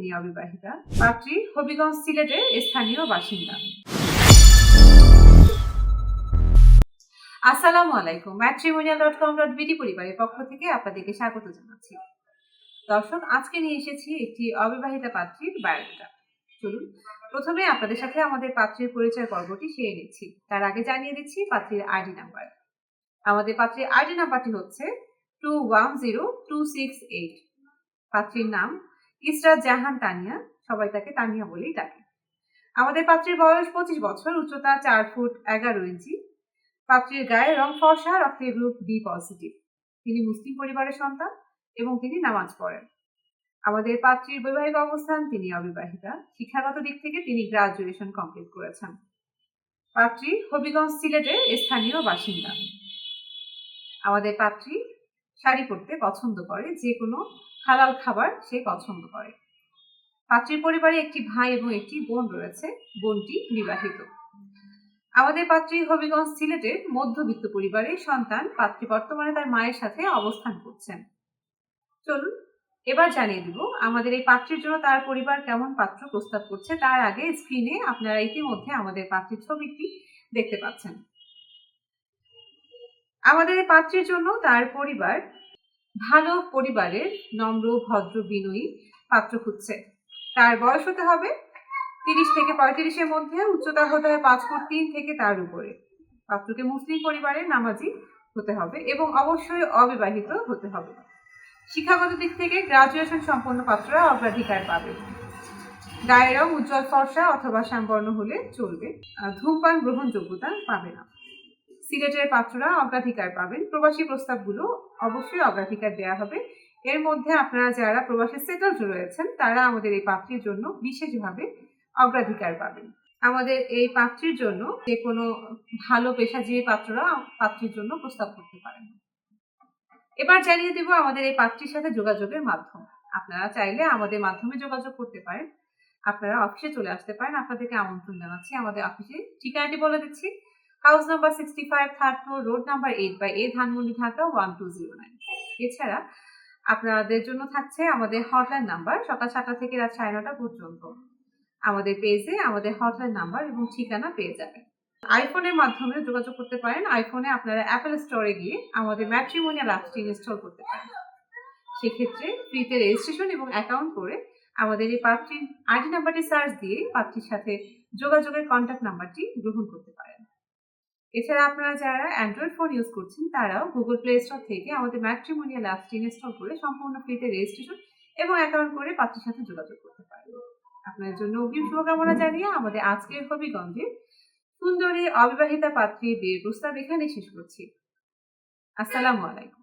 তিনি অবিবাহিতা পাত্রী হবিগঞ্জ সিলেটের স্থানীয় বাসিন্দা। আসসালামু আলাইকুম। Matrimonial dot com dot BD পরিবারের পক্ষ থেকে আপনাদেরকে স্বাগত জানাচ্ছি। দর্শক, আজকে নিয়ে এসেছি একটি অবিবাহিতা পাত্রীর বায়োডাটা। চলুন, প্রথমে আপনাদের সাথে আমাদের পাত্রীর পরিচয় পর্বটি সেরে নিচ্ছি। তার আগে জানিয়ে দিচ্ছি পাত্রীর আইডি নাম্বার। আমাদের পাত্রীর আইডি নাম্বারটি হচ্ছে two one zero two six eight পাত্রীর নাম ইসরাত জাহান তানিয়া, সবাই তাকে তানিয়া বলেই ডাকে। আমাদের পাত্রীর বয়স পঁচিশ বছর, উচ্চতা চার ফুট এগারো ইঞ্চি। পাত্রীর গায়ে রং ফর্সা, রক্তের গ্রুপ বি পজিটিভ তিনি মুসলিম পরিবারের সন্তান এবং তিনি নামাজ পড়েন। আমাদের পাত্রীর বৈবাহিক অবস্থান, তিনি অবিবাহিতা। শিক্ষাগত দিক থেকে তিনি গ্রাজুয়েশন কমপ্লিট করেছেন। পাত্রী হবিগঞ্জ সিলেটের স্থানীয় বাসিন্দা। আমাদের পাত্রী শাড়ি পরতে পছন্দ করে যে কোনো হালাল খাবার সে পছন্দ করে। পাত্রীর পরিবারে একটি ভাই এবং একটি বোন রয়েছে, বোনটি বিবাহিত। আমাদের পাত্রী হবিগঞ্জ সিলেটের মধ্যবিত্ত পরিবারের সন্তান পাত্রী বর্তমানে তার মায়ের সাথে অবস্থান করছেন। চলুন, এবার জানিয়ে দিব আমাদের এই পাত্রের জন্য তার পরিবার কেমন পাত্র প্রস্তাব করছে। তার আগে স্ক্রিনে আপনারা ইতিমধ্যে আমাদের পাত্রের ছবিটি দেখতে পাচ্ছেন। আমাদের পাত্রের জন্য তার পরিবার ভালো পরিবারের নম্র, ভদ্র, বিনয়ী পাত্র খুঁজছে। তার বয়স হতে হবে তিরিশ থেকে পঁয়ত্রিশের মধ্যে, উচ্চতা হতে হবে পাঁচ ফুট তিন থেকে তার উপরে। পাত্রকে মুসলিম পরিবারের নামাজি হতে হবে এবং অবশ্যই অবিবাহিত হতে হবে। শিক্ষাগত দিক থেকে গ্রাজুয়েশন সম্পন্ন পাত্ররা অগ্রাধিকার পাবে। গায়ের রং, উজ্জ্বল ফর্সা অথবা শ্যামবর্ণ হলে চলবে। ধূমপান গ্রহণযোগ্যতা পাবে না। সিলেটের পাত্ররা অগ্রাধিকার পাবেন। প্রবাসী প্রস্তাবগুলো অবশ্যই অগ্রাধিকার দেওয়া হবে। এর মধ্যে আপনারা যারা প্রবাসী সেটেলড রয়েছেন, তারা আমাদের এই পাত্রীর জন্য বিশেষভাবে অগ্রাধিকার পাবেন। আমাদের এই পাত্রীর জন্য যে কোনো ভালো পেশাজীবী পাত্ররা পাত্রীর জন্য প্রস্তাব করতে পারেন। এবার জানিয়ে দেব আমাদের এই পাত্রীর সাথে যোগাযোগের মাধ্যম। আপনারা চাইলে আমাদের মাধ্যমে যোগাযোগ করতে পারেন। আপনারা অফিসে চলে আসতে পারেন। আপনাদেরকে আমন্ত্রণ জানাচ্ছি। আমাদের অফিসে ঠিকানাটি বলে দিচ্ছি। House number sixty five third floor road number eight by A Dhanmondi Dhaka one two zero nine এছাড়া আপনাদের জন্য থাকছে আমাদের হটলাইন নাম্বার সকাল সাতটা থেকে রাত সাড়ে নটা পর্যন্ত। আমাদের পেজে আমাদের হটলাইন নাম্বার এবং ঠিকানা পেয়ে যাবেন। আইফোনের মাধ্যমে যোগাযোগ করতে পারেন। আইফোনে আপনারা অ্যাপেল স্টোরে গিয়ে আমাদের ম্যাট্রিমোনিয়াল অ্যাপসটি ইনস্টল করতে পারেন। সেক্ষেত্রে ফ্রিতে রেজিস্ট্রেশন এবং অ্যাকাউন্ট করে আমাদের এই পাত্রীর আইডি নাম্বারটি সার্চ দিয়ে পাত্রীর সাথে যোগাযোগের কন্ট্যাক্ট নাম্বারটি গ্রহণ করতে পারেন। এছাড়া আপনারা যারা অ্যান্ড্রয়েড ফোন ইউজ করছেন, তারাও গুগল প্লে স্টোর থেকে আমাদের ম্যাট্রিমোনিয়াল অ্যাপটি ইনস্টল করে সম্পূর্ণ ফ্রিতে রেজিস্ট্রেশন এবং অ্যাকাউন্ট করে পাত্রের সাথে যোগাযোগ করতে পারেন। আপনার জন্য অগ্রিম শুভকামনা জানিয়ে আমাদের আজকের হবিগঞ্জে সুন্দরী অবিবাহিতা পাত্রী বিয়ের প্রস্তাব এখানে শেষ করছি। আসসালামু আলাইকুম।